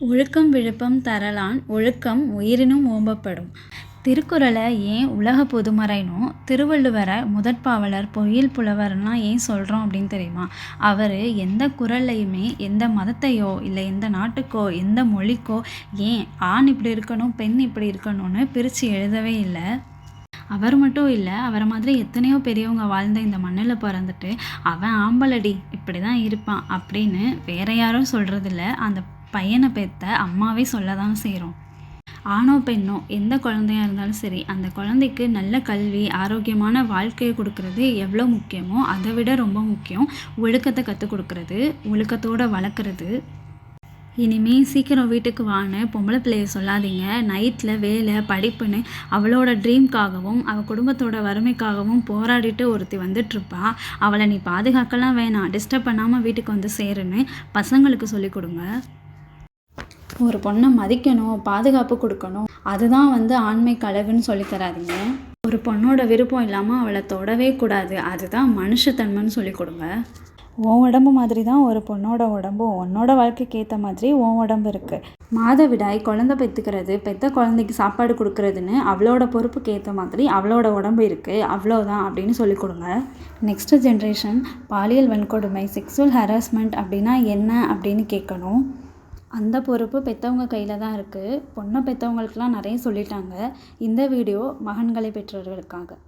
ஒழுக்கம் விழுப்பம் தரலான் ஒழுக்கம் உயிரினும் ஓம்பப்படும். திருக்குறளை ஏன் உலக பொதுமறைனும் திருவள்ளுவரை முதற்பாவலர் பொயில் புலவர்லாம் ஏன் சொல்கிறோம் அப்படின்னு தெரியுமா? அவர் எந்த குரல்லையுமே எந்த மதத்தையோ இல்லை எந்த நாட்டுக்கோ எந்த மொழிக்கோ ஏன் ஆண் இப்படி இருக்கணும் பெண் இப்படி இருக்கணும்னு பிரித்து எழுதவே இல்லை? அவர் மட்டும் இல்லை அவரை மாதிரி எத்தனையோ பெரியவங்க வாழ்ந்த இந்த மண்ணில் பிறந்துட்டு அவன் ஆம்பளடி இப்படி தான் இருப்பான் அப்படின்னு வேற யாரும் சொல்கிறதில்ல அந்த பையனை பெற்ற அம்மாவே சொல்ல தான் செய்கிறோம் ஆணோ பெண்ணோ எந்த குழந்தையாக இருந்தாலும் சரி அந்த குழந்தைக்கு நல்ல கல்வி ஆரோக்கியமான வாழ்க்கையை கொடுக்கறது எவ்வளோ முக்கியமோ அதை விட ரொம்ப முக்கியம். ஒழுக்கத்தை கற்றுக் கொடுக்கறது ஒழுக்கத்தோடு வளர்க்குறது. இனிமே சீக்கிரம் வீட்டுக்கு வான்னு பொம்பளை பிள்ளைய சொல்லாதீங்க. நைட்டில் வேலை படிப்புன்னு அவளோட ட்ரீம்க்காகவும் அவள் குடும்பத்தோட வறுமைக்காகவும் போராடிட்டு ஒருத்தி வந்துட்டுருப்பா அவளை நீ பாதுகாக்கலாம் வேணாம். டிஸ்டர்ப் பண்ணாமல் வீட்டுக்கு வந்து சேருன்னு பசங்களுக்கு சொல்லிக் கொடுங்க. ஒரு பொண்ணை மதிக்கணும் பாதுகாப்பு கொடுக்கணும் அதுதான் வந்து ஆண்மைக்கு அழகுன்னு சொல்லித் தராதீங்க. ஒரு பொண்ணோட விருப்பம் இல்லாமல் அவளை தொடவே கூடாது. அதுதான் மனுஷத்தன்மைன்னு சொல்லிக் கொடுங்க. உன் உடம்பு மாதிரி தான் ஒரு பொண்ணோட உடம்பு உன்னோட வாழ்க்கைக்கு ஏற்ற மாதிரி உன் உடம்பு இருக்குது மாதவிடாய் குழந்தை பெற்றுக்கிறது பெத்த குழந்தைக்கு சாப்பாடு கொடுக்கறதுன்னு அவளோட பொறுப்புக்கு ஏற்ற மாதிரி அவளோட உடம்பு இருக்குது அவ்வளோதான் அப்படின்னு சொல்லிக் கொடுங்க. நெக்ஸ்ட் ஜென்ரேஷன் பாலியல் வன்கொடுமை செக்ஸுவல் ஹராஸ்மெண்ட் அப்படின்னா என்ன அப்படின்னு கேட்கணும். அந்த பொறுப்பு பெற்றவங்க கையில் தான் இருக்குது பொண்ணை பெற்றவங்களுக்குலாம் நிறைய சொல்லிட்டாங்க. இந்த வீடியோ மகன்களை பெற்றவர்களுக்காக